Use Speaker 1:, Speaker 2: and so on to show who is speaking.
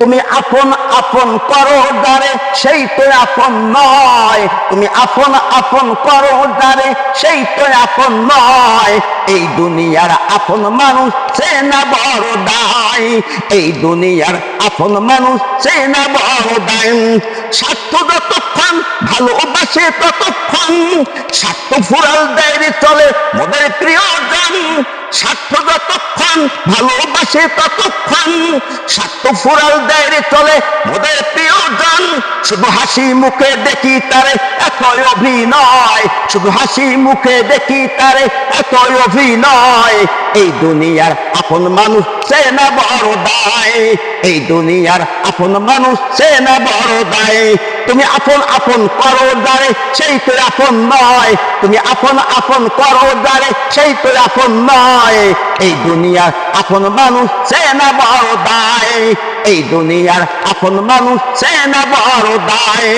Speaker 1: তুমি আপন আপন করো যারে, সেই তো আপন নয়। তুমি আপন আপন করো যারে, সেই তো আপন নয়। এই দুনিয়ার আপন মানুষ সে না বড় দায়। এই দুনিয়ার আপন মানুষ সে না বড় দায়। স্বার্থ যতক্ষণ, ভালোবাসে ততক্ষণ। স্বার্থ ফুরাল দেয় চলে, মোদের স্বার্থ যতক্ষণ ভালোবাসে ততক্ষণ। স্বার্থ ফুরাল দেয় চলে মোদের প্রিয়জন। শুধু হাসি মুখে দেখি তারে এতই অভিনয়। শুধু হাসি মুখে দেখি তারে এতই অভিনয়। এই দুনিয়ার আপন মানুষ সে না বড় দায়। এই দুনিয়ার আপন মানুষ সে না বড় দায়। তুমি আপন আপন করো দ্বারে সেই তোর আপন নয়। তুমি আপন আপন করো দ্বারে সেই তোর আপন নয়। এই দুনিয়ার আপন মানুষ সে না বড় দায়। এই দুনিয়ার আপন মানুষ সে না বড় দায়।